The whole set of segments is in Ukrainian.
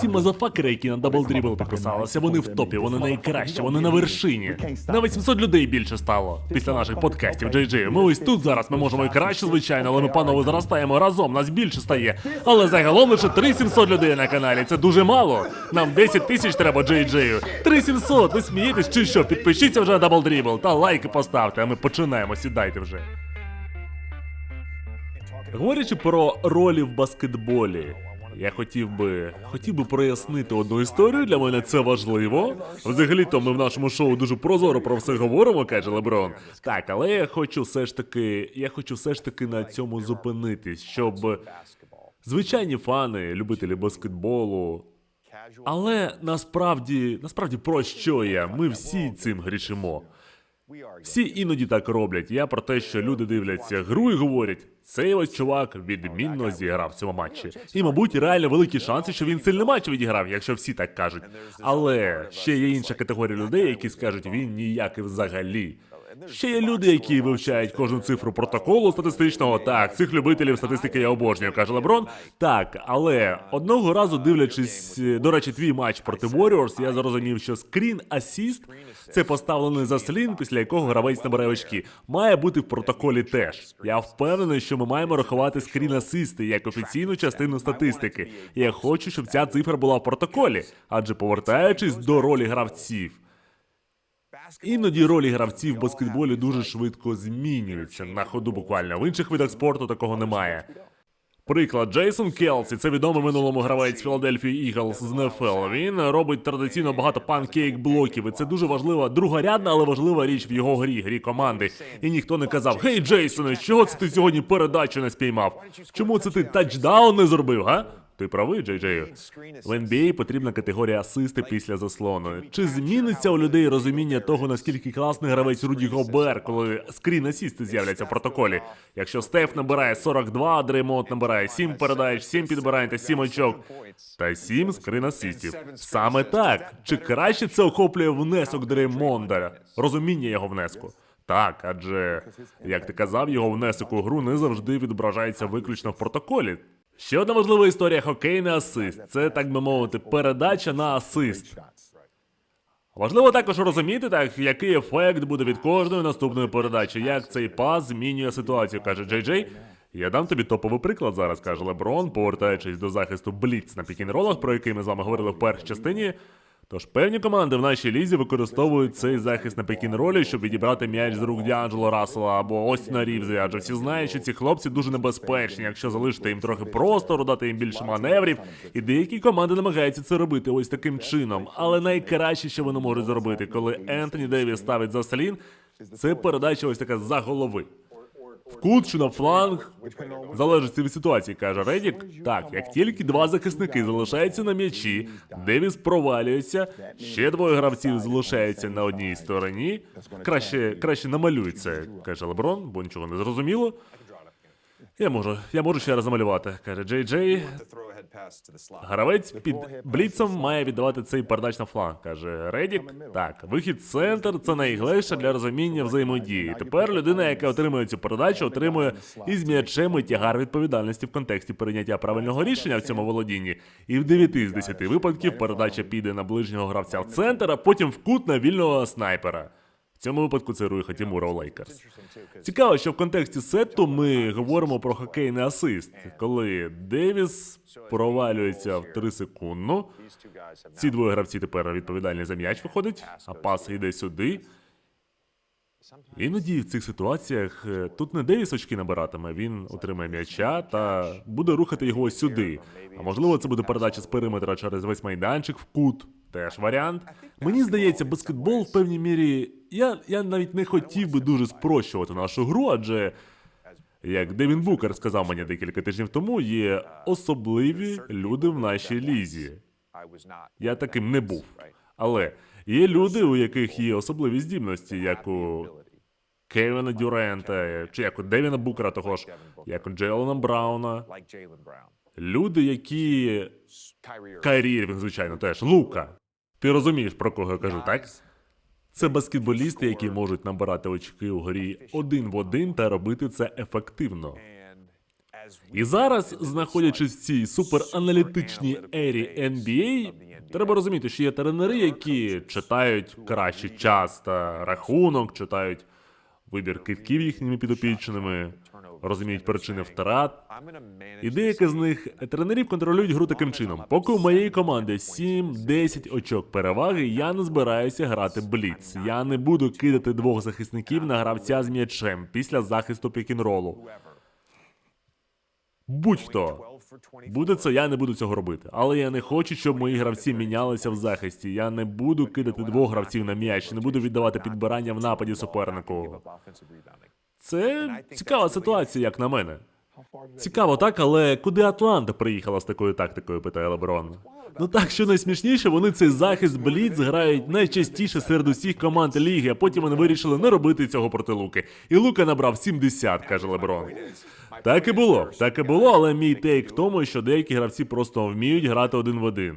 Ці мазафакери, які на Double Dribble підписалися, вони в топі, вони найкращі, вони на вершині. На 800 людей більше стало після наших подкастів. JJ. Ми ось тут зараз. Ми можемо і краще, звичайно, але ми панове зростаємо разом. Нас більше стає. Але загалом лише 3700 людей на каналі. Це дуже мало. Нам 10 тисяч треба JJ. 3700, ви смієтесь чи що? Підпишіться вже на Double Dribble та лайки поставте, а ми починаємо. Сідайте вже. Говорячи про ролі в баскетболі, я хотів би хотів би прояснити одну історію. Для мене це важливо. Взагалі-то ми в нашому шоу дуже прозоро про все говоримо, каже Леброн. Так, але я хочу все ж таки, я хочу все ж таки на цьому зупинитись, щоб звичайні фани, любителі баскетболу. Але насправді, насправді про що я? Ми всі цим грішимо. Всі іноді так роблять. Я про те, що люди дивляться гру і говорять, цей ось чувак відмінно зіграв в цьому матчі. І, мабуть, реально великі шанси, що він сильний матч відіграв, якщо всі так кажуть. Але ще є інша категорія людей, які скажуть, він ніякий взагалі. Ще є люди, які вивчають кожну цифру протоколу статистичного. Так, цих любителів статистики я обожнюю, каже Леброн. Так, але одного разу дивлячись, до речі, твій матч проти Warriors, я зрозумів, що скрін асіст це поставлений заслін, після якого гравець набирає очки. Має бути в протоколі теж. Я впевнений, що ми маємо рахувати скрін асисти як офіційну частину статистики. Я хочу, щоб ця цифра була в протоколі, адже повертаючись до ролі гравців. Іноді ролі гравців в баскетболі дуже швидко змінюються на ходу буквально. В інших видах спорту такого немає. Приклад, Джейсон Келсі, це відомий минулому гравець Філадельфії Іглс з НФЛ. Він робить традиційно багато панкейк блоків, і це дуже важлива, другорядна, але важлива річ в його грі, грі команди. І ніхто не казав: Гей, Джейсоне, чого це ти сьогодні передачу не спіймав? Чому це ти тачдаун не зробив, га? Ти правий, Джей Джею. В NBA потрібна категорія асисти після заслону. Чи зміниться у людей розуміння того, наскільки класний гравець Руді Гобер, коли скрін асісти з'являться в протоколі? Якщо Стеф набирає 42, а Дреймонд набирає 7 передач, 7 підбирань та 7 очок, та 7 скрін асистів. Саме так. Чи краще це охоплює внесок Дреймонда? Розуміння його внеску? Так, адже, як ти казав, його внесок у гру не завжди відображається виключно в протоколі. Ще одна важлива історія хокейний асист. Це, так би мовити, передача на асист. Важливо також розуміти, так, який ефект буде від кожної наступної передачі, як цей пас змінює ситуацію, каже Джей Джей. Я дам тобі топовий приклад зараз, каже Леброн, повертаючись до захисту Бліц на пікінролах, про який ми з вами говорили в першій частині. Тож певні команди в нашій лізі використовують цей захист на пікін-ролі, щоб відібрати м'яч з рук Діанджело Рассела або Остіна Рівзи, адже всі знають, що ці хлопці дуже небезпечні, якщо залишити їм трохи простору, дати їм більше маневрів. І деякі команди намагаються це робити ось таким чином. Але найкраще, що вони можуть зробити, коли Ентоні Девіс ставить за слін, це передача ось така за голови. Кут чи на фланг. Залежить від ситуації, каже Редік. Так, як тільки два захисники залишаються на м'ячі, Девіс провалюється, ще двоє гравців залишаються на одній стороні. Краще, краще намалюй це, каже Леброн, бо нічого не зрозуміло. Я можу, я можу ще раз замалювати, каже Джей Джей. Гравець під бліцом має віддавати цей передач на фланг, каже Редік. Так, вихід центр це найглибше для розуміння взаємодії. Тепер людина, яка отримує цю передачу, отримує із м'ячем і тягар відповідальності в контексті прийняття правильного рішення в цьому володінні. І в 9 з 10 випадків передача піде на ближнього гравця в центр, а потім в кут на вільного снайпера. В цьому випадку це Руї Хатімура у Лейкерс. Цікаво, що в контексті сету ми говоримо про хокейний асист, коли Девіс провалюється в 3 секунду. Ці двоє гравці тепер відповідальні за м'яч виходить, а пас йде сюди. Іноді в цих ситуаціях е, тут не Девіс очки набиратиме, він отримає м'яча та буде рухати його сюди. А можливо, це буде передача з периметра через весь майданчик в кут. Теж варіант. Мені здається, баскетбол в певній мірі. Я, я навіть не хотів би дуже спрощувати нашу гру, адже, як Девін Букер сказав мені декілька тижнів тому, є особливі люди в нашій лізі. Я таким не був. Але є люди, у яких є особливі здібності, як у Кевіна Дюрента, чи як у Девіна Букера, того ж, як у Джейлона Брауна. Люди, які. Кайрі звичайно, теж. Лука. Ти розумієш, про кого я кажу, так? Це баскетболісти, які можуть набирати очки у грі один в один та робити це ефективно. І зараз, знаходячись в цій супераналітичній ері NBA, треба розуміти, що є тренери, які читають краще час та рахунок, читають вибір китків їхніми підопічними, розуміють причини втрат. І деякі з них тренерів контролюють гру таким чином. Поки у моєї команди 7-10 очок переваги, я не збираюся грати бліц. Я не буду кидати двох захисників на гравця з м'ячем після захисту пікінролу. Будь-хто. Буде це, я не буду цього робити. Але я не хочу, щоб мої гравці мінялися в захисті. Я не буду кидати двох гравців на м'яч, не буду віддавати підбирання в нападі супернику. Це цікава ситуація, як на мене. Цікаво, так, але куди Атланта приїхала з такою тактикою, питає Леброн. Ну так, що найсмішніше, вони цей захист Бліц грають найчастіше серед усіх команд ліги, а потім вони вирішили не робити цього проти Луки. І Лука набрав 70, каже Леброн. Так і було, так і було, але мій тейк в тому, що деякі гравці просто вміють грати один в один.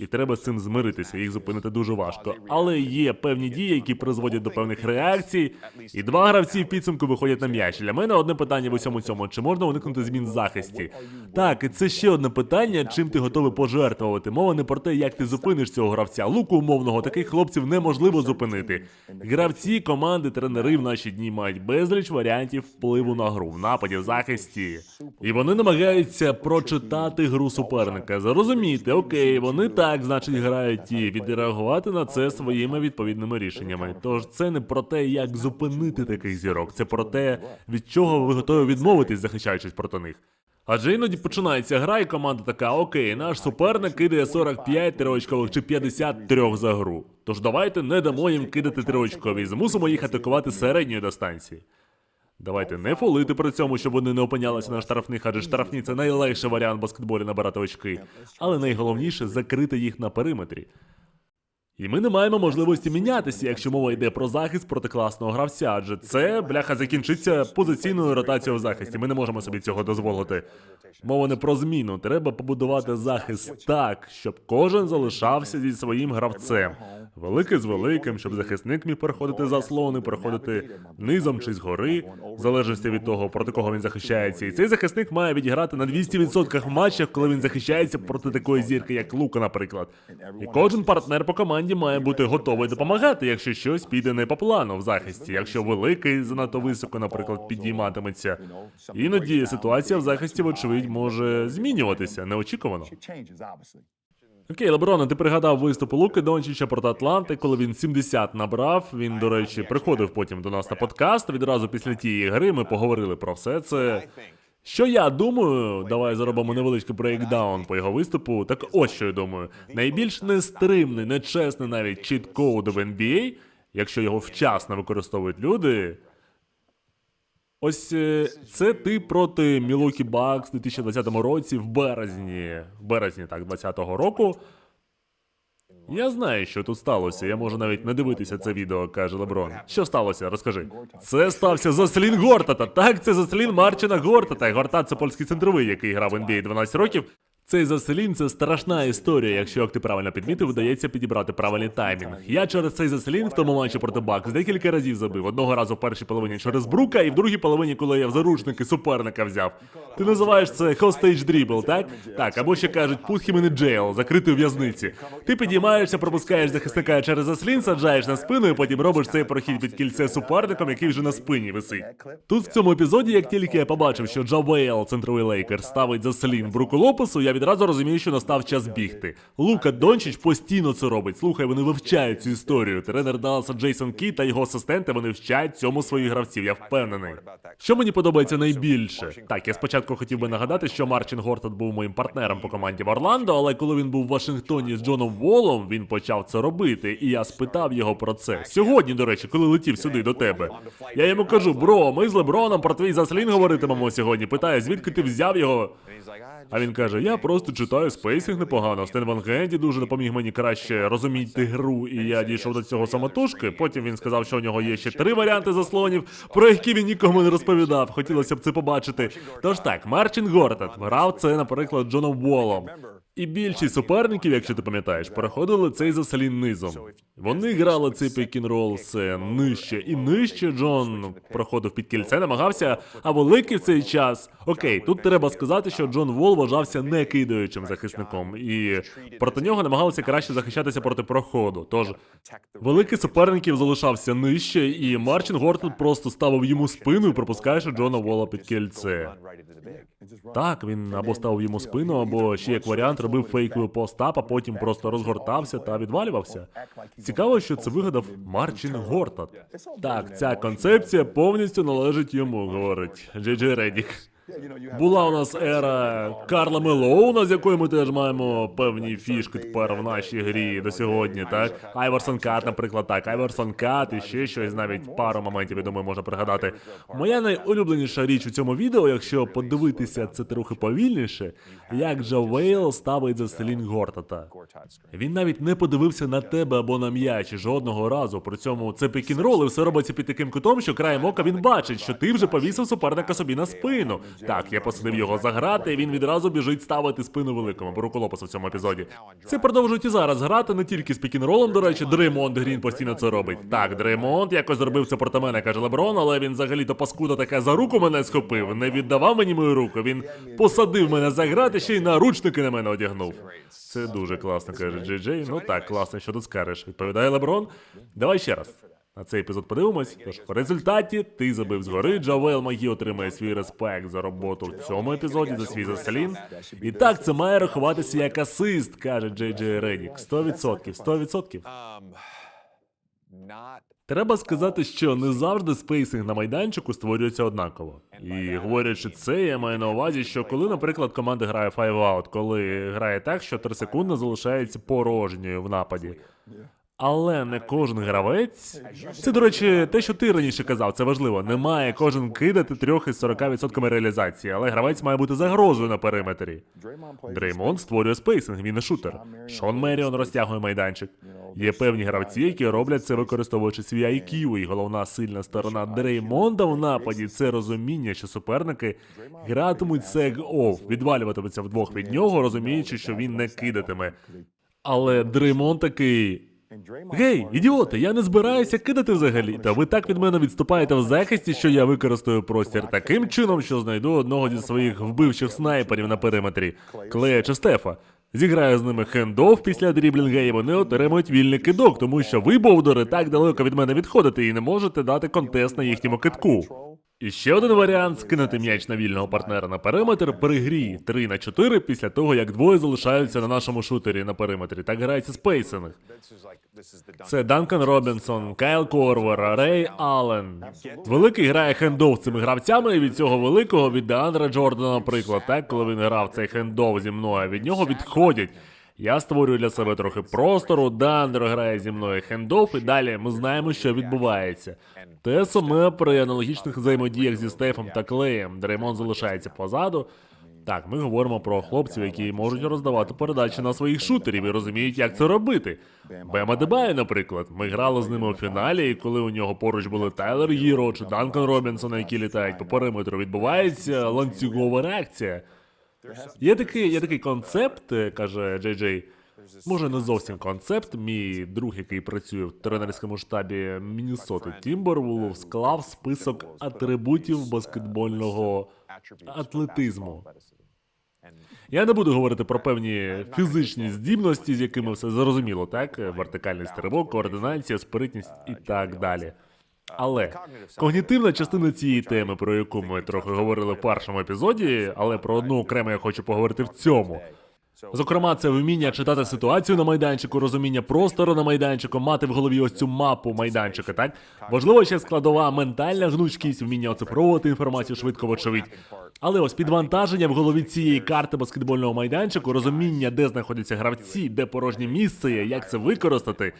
І треба з цим змиритися, їх зупинити дуже важко. Але є певні дії, які призводять до певних реакцій, і два гравці в підсумку виходять на м'яч. Для мене одне питання в усьому цьому: чи можна уникнути змін захисті? Так, і це ще одне питання, чим ти готовий пожертвувати. Мова не про те, як ти зупиниш цього гравця. Луку умовного таких хлопців неможливо зупинити. Гравці, команди, тренери в наші дні мають безліч варіантів впливу на гру в нападі, в захисті. І вони намагаються прочитати гру суперника. Зрозуміти, окей, вони так, значить, грають і відреагувати на це своїми відповідними рішеннями. Тож це не про те, як зупинити таких зірок, це про те, від чого ви готові відмовитись, захищаючись проти них. Адже іноді починається гра, і команда така: окей, наш суперник кидає 45 триочкових чи 53 за гру. Тож давайте не дамо їм кидати триочкові, змусимо їх атакувати середньої дистанції. Давайте не фолити при цьому, щоб вони не опинялися на штрафних, адже штрафні це найлегший варіант баскетболі набирати очки. Але найголовніше закрити їх на периметрі. І ми не маємо можливості мінятися, якщо мова йде про захист проти класного гравця, адже це бляха закінчиться позиційною ротацією в захисті. Ми не можемо собі цього дозволити. Мова не про зміну. Треба побудувати захист так, щоб кожен залишався зі своїм гравцем. Великий з великим, щоб захисник міг переходити заслони, переходити низом чи згори, в залежності від того, проти кого він захищається. І цей захисник має відіграти на 200% в матчах, коли він захищається проти такої зірки, як Лука, наприклад. І кожен партнер по команді має бути готовий допомагати, якщо щось піде не по плану в захисті, якщо великий занадто високо, наприклад, підійматиметься. Іноді ситуація в захисті, вочевидь, може змінюватися неочікувано. Окей, Леброна, ти пригадав виступ Луки Дончича проти Атланти, коли він 70 набрав. Він, до речі, приходив потім до нас на подкаст. Відразу після тієї гри ми поговорили про все це. Що я думаю, давай зробимо невеличкий брейкдаун по його виступу. Так ось що я думаю. Найбільш нестримний, нечесний навіть чіт-коуд в NBA, якщо його вчасно використовують люди. Ось е, це ти проти Мілокі Бакс у 2020 році в березні. В березні, так, 2020 року. Я знаю, що тут сталося. Я можу навіть не дивитися це відео, каже Леброн. Що сталося? Розкажи. Це стався заслін Гортата. Так, це заслін Марчина Гортата. Гортат це польський центровий, який грав в NBA 12 років. Цей заселін це страшна історія, якщо як ти правильно підмітив, вдається підібрати правильний таймінг. Я через цей заселін в тому матчі проти Бакс декілька разів забив. Одного разу в першій половині через Брука, і в другій половині, коли я в заручники суперника взяв. Ти називаєш це hostage dribble, так? Так, або ще кажуть put him in a jail, закрити у в'язниці. Ти підіймаєшся, пропускаєш захисника через заслін, саджаєш на спину, і потім робиш цей прохід під кільце суперником, який вже на спині висить. Тут в цьому епізоді, як тільки я побачив, що Джа Вейл, центровий лейкер, ставить заслін Бруку Лопесу, я відразу розумію, що настав час бігти. Лука Дончич постійно це робить. Слухай, вони вивчають цю історію. Тренер Далласа Джейсон Кі та його асистенти вони вчать цьому своїх гравців. Я впевнений. Що мені подобається найбільше? Так, я спочатку хотів би нагадати, що Марчин Гортат був моїм партнером по команді в Орландо, але коли він був в Вашингтоні з Джоном Волом, він почав це робити, і я спитав його про це. Сьогодні, до речі, коли летів сюди до тебе. Я йому кажу: бро, ми з Леброном про твій заслін говоритимемо сьогодні. Питаю, звідки ти взяв його? А він каже: Я просто читаю спейсинг непогано. Стен Ван Генді дуже допоміг мені краще розуміти гру, і я дійшов до цього самотужки. Потім він сказав, що у нього є ще три варіанти заслонів, про які він нікому не розповідав. Хотілося б це побачити. Тож так, Марчин Гортат грав це, наприклад, Джоном Волом. І більшість суперників, якщо ти пам'ятаєш, переходили цей заселін низом. Вони грали цей пікінрол все нижче і нижче. Джон проходив під кільце, намагався, а великий в цей час. Окей, тут треба сказати, що Джон Вол вважався не кидаючим захисником, і проти нього намагалися краще захищатися проти проходу. Тож великий суперників залишався нижче, і Марчин Гортон просто ставив йому спину і пропускаючи Джона Вола під кільце. Так, він або ставив йому спину, або ще як варіант робив фейковий постап, а потім просто розгортався та відвалювався. Цікаво, що це вигадав Марчин Гортат. Так, ця концепція повністю належить йому, говорить Джей Редік. Була у нас ера Карла Мелоуна, з якою ми теж маємо певні фішки тепер в нашій грі до сьогодні, так? Айверсон Кат, наприклад, так, Айверсон Кат і ще щось, навіть пару моментів, я думаю, можна пригадати. Моя найулюбленіша річ у цьому відео, якщо подивитися це трохи повільніше, як Джо Вейл ставить за Селін Гортата. Він навіть не подивився на тебе або на м'яч жодного разу. При цьому це пікінрол, і все робиться під таким кутом, що краєм ока він бачить, що ти вже повісив суперника собі на спину. Так, я посадив його заграти, і він відразу біжить ставити спину великому, бо руколопису в цьому епізоді. Це продовжують і зараз грати не тільки з пікінролом, до речі, Дреймонд Грін постійно це робить. Так, Дреймонд якось зробив це проти мене, каже Леброн, але він взагалі то паскуда таке за руку мене схопив, не віддавав мені мою руку. Він посадив мене за грати, ще й наручники на мене одягнув. Це дуже класно, каже Джей Джей. Ну так, класно, що тут скажеш. Відповідає Леброн. Давай ще раз. На цей епізод подивимось. Тож в результаті ти забив згори. Джавел Магі отримає свій респект за роботу в цьому епізоді за свій заселін. І так це має рахуватися як асист, каже Джей Джей Редік. 100%, 100%. Треба сказати, що не завжди спейсинг на майданчику створюється однаково. І говорячи це, я маю на увазі, що коли, наприклад, команда грає 5-аут, коли грає так, що 3 секунди залишається порожньою в нападі. Але не кожен гравець. Це, до речі, те, що ти раніше казав, це важливо. Не має кожен кидати трьох із 40% реалізації, але гравець має бути загрозою на периметрі. Дреймонд створює спейсинг, він не шутер. Шон Меріон розтягує майданчик. Є певні гравці, які роблять це використовуючи свій IQ, і головна сильна сторона Дреймонда в нападі це розуміння, що суперники гратимуть сег оф, відвалюватимуться вдвох від нього, розуміючи, що він не кидатиме. Але Дреймонд такий. Гей, ідіоти, я не збираюся кидати взагалі. Та ви так від мене відступаєте в захисті, що я використаю простір таким чином, що знайду одного зі своїх вбивчих снайперів на периметрі, Клея чи Стефа. Зіграю з ними хендов після дріблінга, і вони отримують вільний кидок, тому що ви, бовдори, так далеко від мене відходите і не можете дати контест на їхньому китку. І ще один варіант скинути м'яч на вільного партнера на периметр при грі 3 на 4 після того, як двоє залишаються на нашому шутері на периметрі. Так грається спейсинг. Це Данкан Робінсон, Кайл Корвер, Рей Аллен. Великий грає хендов цими гравцями, і від цього великого від Деандра Джордана, наприклад, так, коли він грав цей хендов зі мною, від нього відходять. Я створюю для себе трохи простору, Дандро грає зі мною хендов, і далі ми знаємо, що відбувається. Те саме при аналогічних взаємодіях зі Стефом та Клеєм. Дреймон залишається позаду. Так, ми говоримо про хлопців, які можуть роздавати передачі на своїх шутерів і розуміють, як це робити. Бема Дебай, наприклад, ми грали з ними у фіналі, і коли у нього поруч були Тайлер Гіро чи Данкан Робінсон, які літають по периметру, відбувається ланцюгова реакція. Є такий, є такий концепт, е, каже Джей Джей. Може, не зовсім концепт. Мій друг, який працює в тренерському штабі Міннесоти Тімбервулов, склав список атрибутів баскетбольного атлетизму. Я не буду говорити про певні фізичні здібності, з якими все зрозуміло, так? Вертикальний стрибок, координація, спритність і так далі. Але когнітивна частина цієї теми, про яку ми трохи говорили в першому епізоді, але про одну окремо я хочу поговорити в цьому. Зокрема, це вміння читати ситуацію на майданчику, розуміння простору на майданчику, мати в голові ось цю мапу майданчика. Так важливо ще складова ментальна гнучкість, вміння оцифровувати інформацію швидко, вочевидь. Але ось підвантаження в голові цієї карти баскетбольного майданчику, розуміння, де знаходяться гравці, де порожнє місце є, як це використати.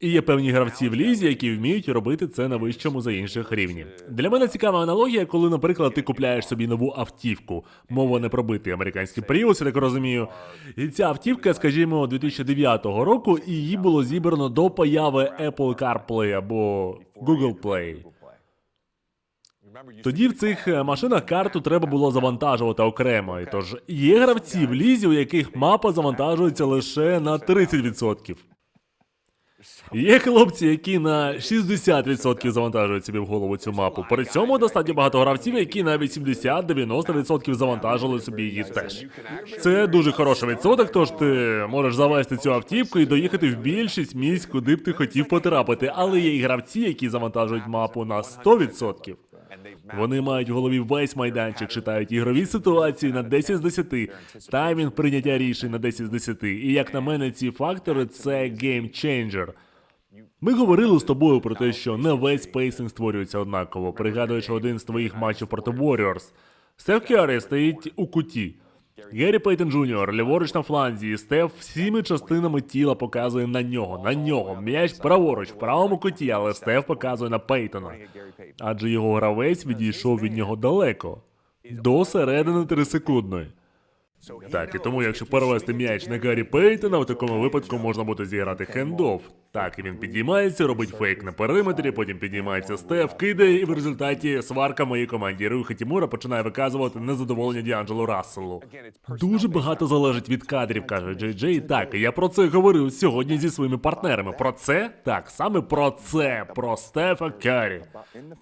І є певні гравці в лізі, які вміють робити це на вищому за інших рівнів. Для мене цікава аналогія, коли, наприклад, ти купляєш собі нову автівку. Мова не про битий американський Prius, я так розумію. І ця автівка, скажімо, 2009 року, і її було зібрано до появи Apple CarPlay або Google Play. Тоді в цих е, машинах карту треба було завантажувати окремо. І Тож є гравці в лізі, у яких мапа завантажується лише на 30%. Є хлопці, які на 60% завантажують собі в голову цю мапу. При цьому достатньо багато гравців, які на 80-90% завантажили собі її теж. Це дуже хороший відсоток, тож ти можеш завести цю автівку і доїхати в більшість місць, куди б ти хотів потрапити. Але є і гравці, які завантажують мапу на 100%. Вони мають в голові весь майданчик, читають ігрові ситуації на 10 з 10, таймінг прийняття рішень на 10 з 10. І як на мене, ці фактори це геймченджер. Ми говорили з тобою про те, що не весь пейсинг створюється однаково. Пригадуючи один з твоїх матчів проти Warriors. Стеф Керрі стоїть у куті. Геррі Пейтон Джуніор, ліворуч на фланзі, Стеф всіми частинами тіла показує на нього, на нього. М'яч праворуч, в правому куті, але Стеф показує на Пейтона. Адже його гравець відійшов від нього далеко. До середини трисекундної. Так, і тому, якщо перевести м'яч на Гаррі Пейтона, в такому випадку можна буде зіграти хендоф. Так, і він підіймається, робить фейк на периметрі, потім підіймається Стеф, кидає, і в результаті сварка моїй команді Рюхи Тімура починає виказувати незадоволення Діанджелу Расселу. Дуже багато залежить від кадрів, каже Джей Джей. Так, я про це говорив сьогодні зі своїми партнерами. Про це? Так, саме про це, про Стефа Карі.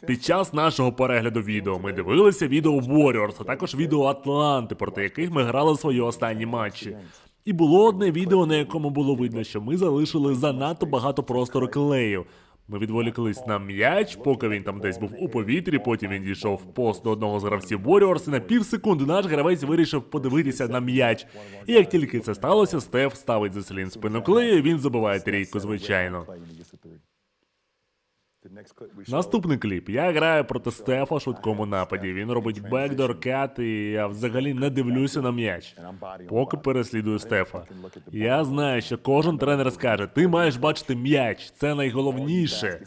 Під час нашого перегляду відео ми дивилися відео Warriors, а також відео Атланти, проти яких ми грали свої останні матчі. І було одне відео, на якому було видно, що ми залишили занадто багато простору клею. Ми відволіклись на м'яч, поки він там десь був у повітрі, потім він дійшов пост до одного з гравців Warriors, і на пів секунди наш гравець вирішив подивитися на м'яч. І як тільки це сталося, Стеф ставить заслін спину клею, і він забиває трійку, звичайно. Наступний кліп. Я граю проти Стефа в швидкому нападі. Він робить бекдор кат, і я взагалі не дивлюся на м'яч. Поки переслідую Стефа. Я знаю, що кожен тренер скаже: ти маєш бачити м'яч, це найголовніше.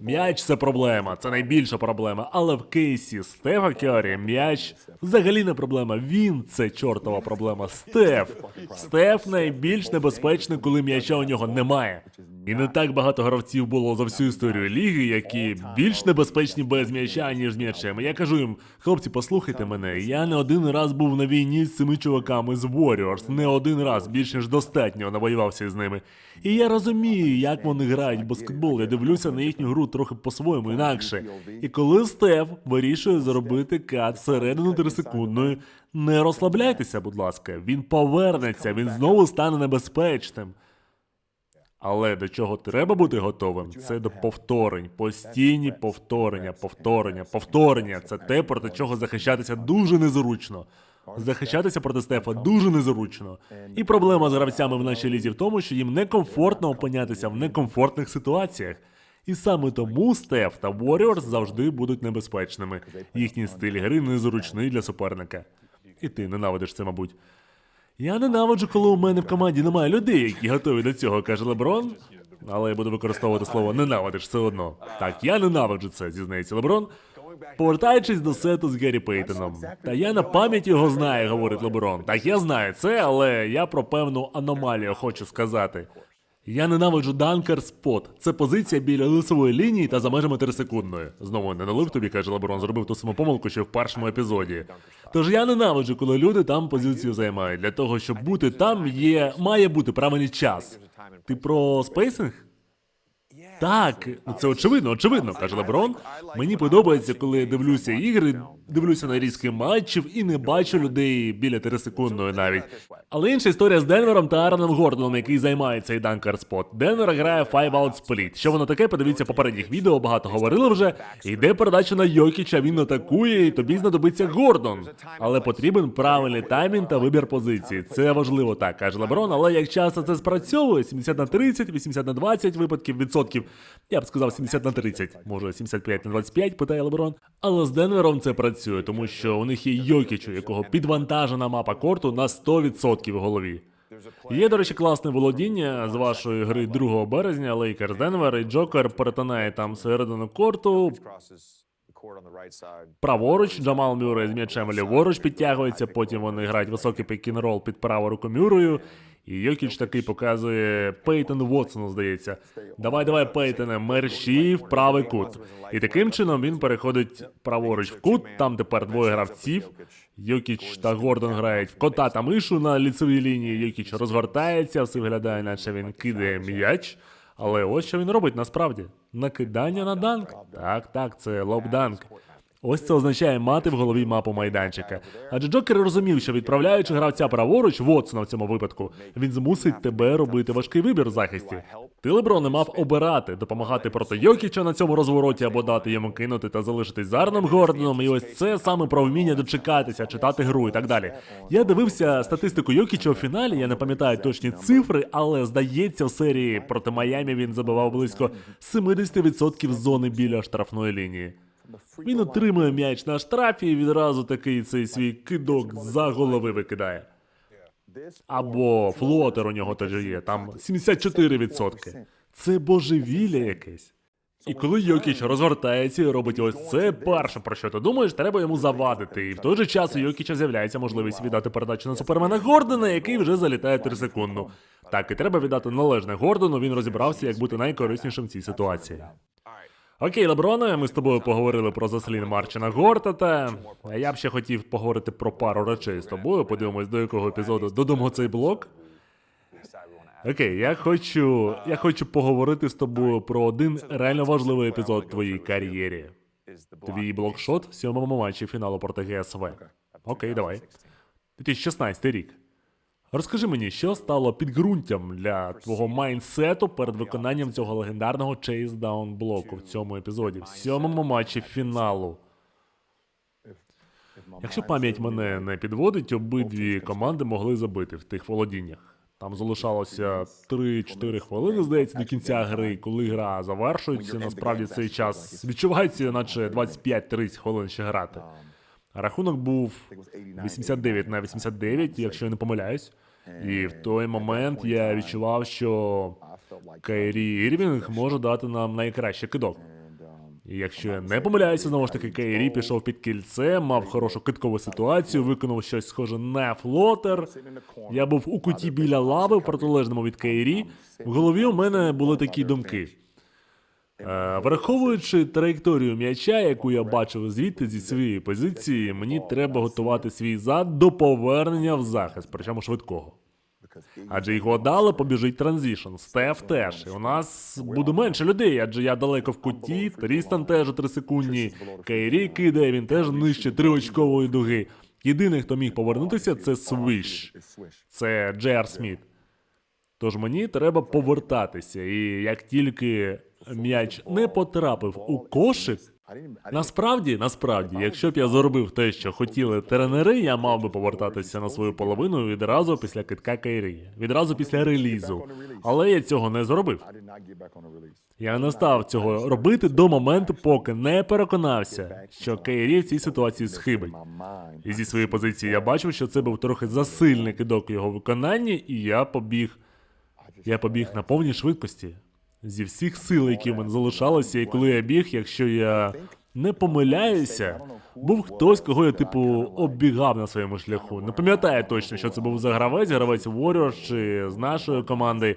М'яч це проблема, це найбільша проблема. Але в кейсі Стефа Кьорі м'яч взагалі не проблема. Він це чортова проблема. Стеф. Стеф найбільш небезпечний, коли м'яча у нього немає. І не так багато гравців було за всю історію ліги, які більш небезпечні без м'яча, ніж з м'ячем. Я кажу їм, хлопці, послухайте мене. Я не один раз був на війні з цими чуваками з Warriors. Не один раз, більш ніж достатньо навоювався з ними. І я розумію, як вони грають в баскетбол. Я дивлюся на їхню гру трохи по-своєму інакше. І коли Стеф вирішує зробити кат всередину трисекундної, не розслабляйтеся, будь ласка. Він повернеться, він знову стане небезпечним. Але до чого треба бути готовим? Це до повторень, постійні повторення, повторення, повторення. Це те, проти чого захищатися дуже незручно. Захищатися проти Стефа дуже незручно. І проблема з гравцями в нашій лізі в тому, що їм некомфортно опинятися в некомфортних ситуаціях. І саме тому Стеф та Warriors завжди будуть небезпечними. Їхній стиль гри незручний для суперника. І ти ненавидиш це, мабуть. Я ненавиджу, коли у мене в команді немає людей, які готові до цього, каже Леброн. Але я буду використовувати слово ненавидиш все одно. Так, я ненавиджу це, зізнається Леброн. Повертаючись до сету з Геррі Пейтоном. Та я на пам'ять його знаю, говорить Леброн. Так я знаю це, але я про певну аномалію хочу сказати. Я ненавиджу данкер спот. Це позиція біля лицевої лінії та за межами 3 секундної. Знову не налив тобі, каже Леброн, зробив ту саму помилку, що в першому епізоді. Тож я ненавиджу, коли люди там позицію займають. Для того, щоб бути там, є має бути правильний час. Ти про спейсинг? Так, це очевидно, очевидно, каже Леброн. Мені подобається, коли дивлюся ігри, дивлюся на різки матчів і не бачу людей біля 3 секундної навіть. Але інша історія з Денвером та Аароном Гордоном, який займає цей данкер спот. Денвер грає Five Out Split. Що воно таке? Подивіться попередніх відео, багато говорили вже. Йде передача на Йокіча, він атакує, і тобі знадобиться Гордон. Але потрібен правильний таймінг та вибір позиції. Це важливо, так каже Леброн. Але як часто це спрацьовує, 70 на 30, 80 на 20 випадків відсотків. Я б сказав 70 на 30, може 75 на 25, питає Леброн. Але з Денвером це працює, тому що у них є Йокіч, у якого підвантажена мапа корту на 100% в голові. Є, до речі, класне володіння з вашої гри 2 березня, Лейкерс Денвер, і Джокер перетинає там середину корту. Праворуч Джамал Мюррей з м'ячем ліворуч підтягується, потім вони грають високий пікін-рол під праву руку Мюррею. І Йокіч такий показує Пейтону Вотсону, здається. Давай, давай, Пейтоне, мерщій в правий кут. І таким чином він переходить праворуч в кут. Там тепер двоє гравців. Йокіч та Гордон грають в кота та мишу на ліцевій лінії. Йокіч розгортається, все виглядає, наче він кидає м'яч. Але ось що він робить насправді: накидання на данк. Так, так, це лоб-данк. Ось це означає мати в голові мапу майданчика. Адже Джокер розумів, що відправляючи гравця праворуч, Вотсона в цьому випадку, він змусить тебе робити важкий вибір в захисті. Ти Лебро не мав обирати, допомагати проти Йокіча на цьому розвороті або дати йому кинути та залишитись з Арном Гордоном. І ось це саме про вміння дочекатися, читати гру і так далі. Я дивився статистику Йокіча у фіналі, я не пам'ятаю точні цифри, але здається, в серії проти Майамі він забивав близько 70% зони біля штрафної лінії. Він отримує м'яч на штрафі і відразу такий цей свій кидок за голови викидає. Або флотер у нього теж є, там 74%. Це божевілля якесь. І коли Йокіч розгортається і робить ось це, перше, про що ти думаєш, треба йому завадити. І в той же час у Йокіча з'являється можливість віддати передачу на супермена Гордона, який вже залітає в 3 секунду. Так, і треба віддати належне Гордону, він розібрався, як бути найкориснішим в цій ситуації. Окей, Леброне, ми з тобою поговорили про заслін Марчина Гортата. Я б ще хотів поговорити про пару речей з тобою. Подивимось, до якого епізоду додому цей блок. Окей, я хочу. Я хочу поговорити з тобою про один реально важливий епізод в кар'єрі. Твій блокшот в сьомому матчі фіналу проти ГСВ. Окей, давай. 2016 рік. Розкажи мені, що стало підґрунтям для твого майнсету перед виконанням цього легендарного чейсдаун блоку в цьому епізоді, в сьомому матчі фіналу. Якщо пам'ять мене не підводить, обидві команди могли забити в тих володіннях. Там залишалося 3-4 хвилини, здається, до кінця гри. Коли гра завершується, насправді цей час відчувається, наче 25-30 хвилин ще грати. Рахунок був 89 на 89, якщо я не помиляюсь. І в той момент я відчував, що Кайрі Ірвінг може дати нам найкращий кидок. І якщо я не помиляюся, знову ж таки, Кайрі пішов під кільце, мав хорошу киткову ситуацію, виконав щось схоже на флотер. Я був у куті біля лави протилежному від Кайрі. В голові у мене були такі думки. Е, Враховуючи траєкторію м'яча, яку я бачив звідти зі своєї позиції, мені треба готувати свій зад до повернення в захист, причому швидкого. Адже його дали побіжить транзішн, Стеф теж. І у нас буде менше людей, адже я далеко в куті, Трістан теж у 3 секундні, Кейрі кидає, він теж нижче триочкової дуги. Єдиний, хто міг повернутися, це Свиш. Це Джер Сміт. Тож мені треба повертатися, і як тільки м'яч не потрапив у кошик, насправді, насправді, якщо б я зробив те, що хотіли тренери, я мав би повертатися на свою половину відразу після китка Кайрі, відразу після релізу. Але я цього не зробив. Я не став цього робити до моменту, поки не переконався, що Кайрі в цій ситуації схибить. І зі своєї позиції я бачив, що це був трохи засильний кидок його виконанні, і я побіг. Я побіг на повній швидкості. Зі всіх сил, які в мене залишалися, і коли я біг, якщо я не помиляюся, був хтось, кого я, типу, оббігав на своєму шляху. Не пам'ятаю точно, що це був за гравець, гравець Warriors чи з нашої команди.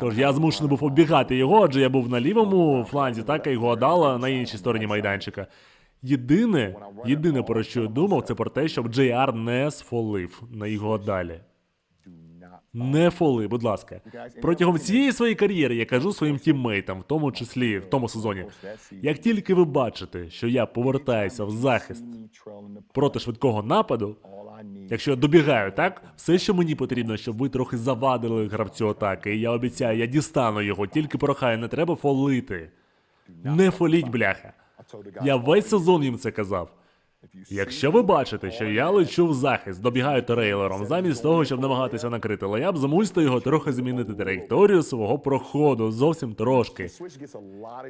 Тож я змушений був оббігати його, адже я був на лівому фланзі, так а його дала на іншій стороні майданчика. Єдине, єдине, про що я думав, це про те, щоб JR не сфолив на його далі. Не фоли, будь ласка. Протягом всієї своєї кар'єри я кажу своїм тіммейтам, в тому числі в тому сезоні. Як тільки ви бачите, що я повертаюся в захист проти швидкого нападу, якщо я добігаю, так все, що мені потрібно, щоб ви трохи завадили гравцю атаки, і я обіцяю, я дістану його, тільки прохаю, не треба фолити. Не фоліть, бляха. Я весь сезон їм це казав. Якщо ви бачите, що я лечу в захист, добігаю трейлером, замість того, щоб намагатися накрити леяб, замусьте його трохи змінити траєкторію свого проходу, зовсім трошки.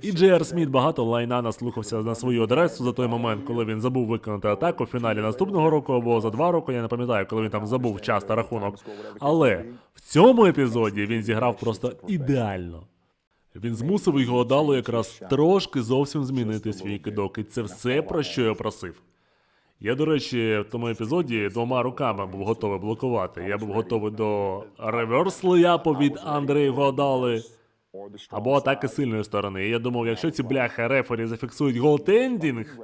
І Джейар Сміт багато лайна наслухався на свою адресу за той момент, коли він забув виконати атаку в фіналі наступного року або за два роки. Я не пам'ятаю, коли він там забув час та рахунок. Але в цьому епізоді він зіграв просто ідеально. Він змусив його дало якраз трошки зовсім змінити свій кидок, і це все про що я просив. Я, до речі, в тому епізоді двома руками був готовий блокувати. Я був готовий до реверс леяпу від Андрія Годали. Або атаки сильної сторони. І я думав, якщо ці бляха рефері зафіксують голтендінг,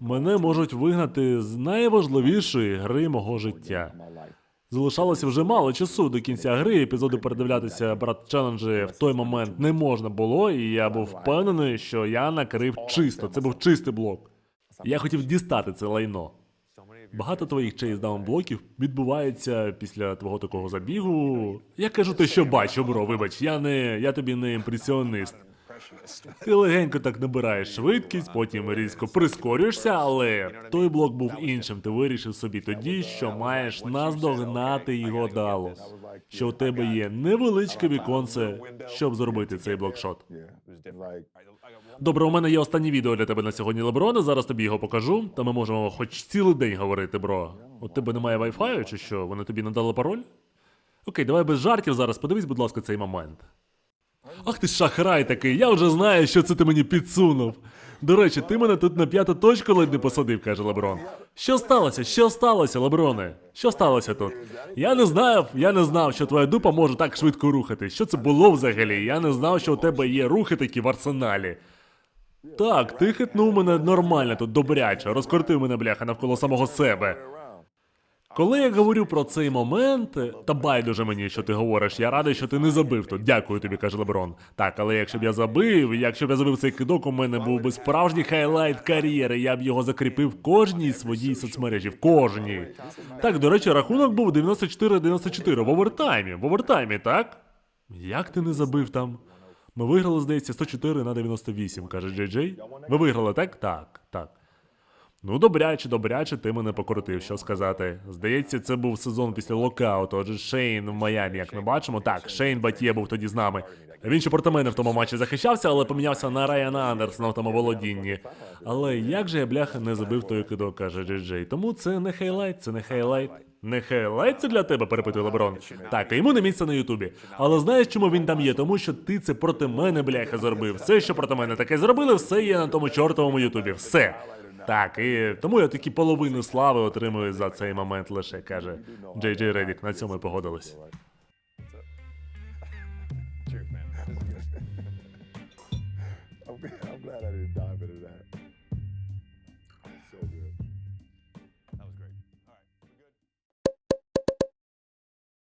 мене можуть вигнати з найважливішої гри мого життя. Залишалося вже мало часу до кінця гри. Епізоди передивлятися брат челенджі в той момент не можна було, і я був впевнений, що я накрив чисто. Це був чистий блок. Я хотів дістати це лайно. Багато твоїх чейздаун блоків відбувається після твого такого забігу. Я кажу те, що бачу, бро, вибач, я не. я тобі не імпресіонист. Ти легенько так набираєш швидкість, потім різко прискорюєшся, але той блок був іншим. Ти вирішив собі тоді, що маєш наздогнати його дало. Що у тебе є невеличке віконце, щоб зробити цей блокшот. Добре, у мене є останнє відео для тебе на сьогодні, Леброне. Зараз тобі його покажу, та ми можемо хоч цілий день говорити, бро. У тебе немає Wi-Fi, чи що? Вони тобі надали пароль? Окей, давай без жартів зараз. Подивись, будь ласка, цей момент. Ах ти шахрай такий, я вже знаю, що це ти мені підсунув. До речі, ти мене тут на п'яту точку ледь не посадив, каже Леброн. Що сталося? Що сталося, Леброне? Що сталося тут? Я не знав, я не знав, що твоя дупа може так швидко рухати. Що це було взагалі? Я не знав, що у тебе є рухи такі в арсеналі. Так, ти хитнув мене нормально тут добряче, розкрутив мене бляха навколо самого себе. Коли я говорю про цей момент, та байдуже мені, що ти говориш, я радий, що ти не забив тут. Дякую тобі, каже Леброн. Так, але якщо б я забив, якщо б я забив цей кидок, у мене був би справжній хайлайт кар'єри. Я б його закріпив в кожній своїй соцмережі, в кожній. Так, до речі, рахунок був 94-94 в овертаймі. В овертаймі, так? Як ти не забив там? Ми виграли, здається, 104 на 98, каже Джей Джей. Ви виграли, так? Так, так. Ну, добряче, добряче, ти мене покрутив, що сказати. Здається, це був сезон після локауту, отже Шейн в Майамі, як ми бачимо. Так, Шейн Батє був тоді з нами. Він ще проти мене в тому матчі захищався, але помінявся на Райана Андерсона в тому володінні. Але як же я бляха не забив той кидок, каже Джей Джей. Тому це не хайлайт, це не хайлайт. Не хайлайт це для тебе, перепитує Леброн. Так, йому не місце на Ютубі. Але знаєш, чому він там є? Тому що ти це проти мене, бляха, зробив. Все, що проти мене таке зробили, все є на тому чортовому Ютубі. Все. Так, і тому я такі половину слави отримую за цей момент лише, каже Джей Джей Редік. На цьому погодились.